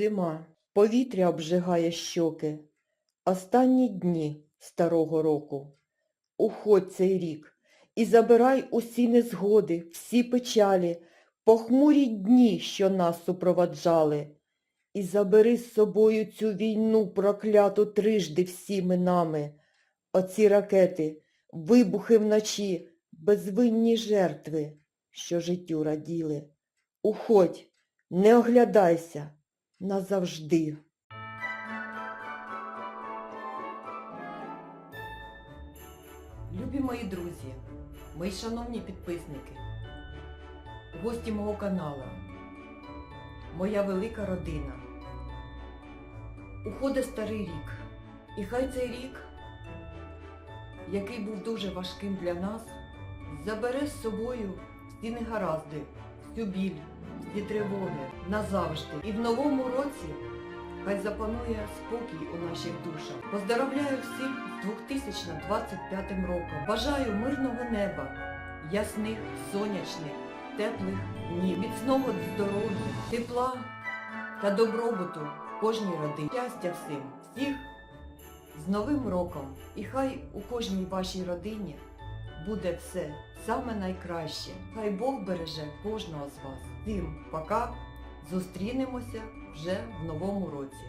Зима, повітря обжигає щоки. Останні дні старого року. Уходь цей рік і забирай усі незгоди, всі печалі, похмурі дні, що нас супроводжали. І забери з собою цю війну прокляту трижди всіми нами. Оці ракети, вибухи вночі, безвинні жертви, що життю раділи. Уходь, не оглядайся назавжди. Любі мої друзі, мої шановні підписники, гості мого каналу, моя велика родина. Уходить старий рік. І хай цей рік, який був дуже важким для нас, забере з собою всі негаразди, всю біль, всі тривоги назавжди. І в новому році хай запанує спокій у наших душах. Поздоровляю всіх з 2025 роком. Бажаю мирного неба, ясних, сонячних, теплих днів, міцного здоров'я, тепла та добробуту кожній родині. Щастя всім, всіх з Новим роком! І хай у кожній вашій родині буде все саме найкраще. Хай Бог береже кожного з вас. Всім пока! Зустрінемося вже в новому році.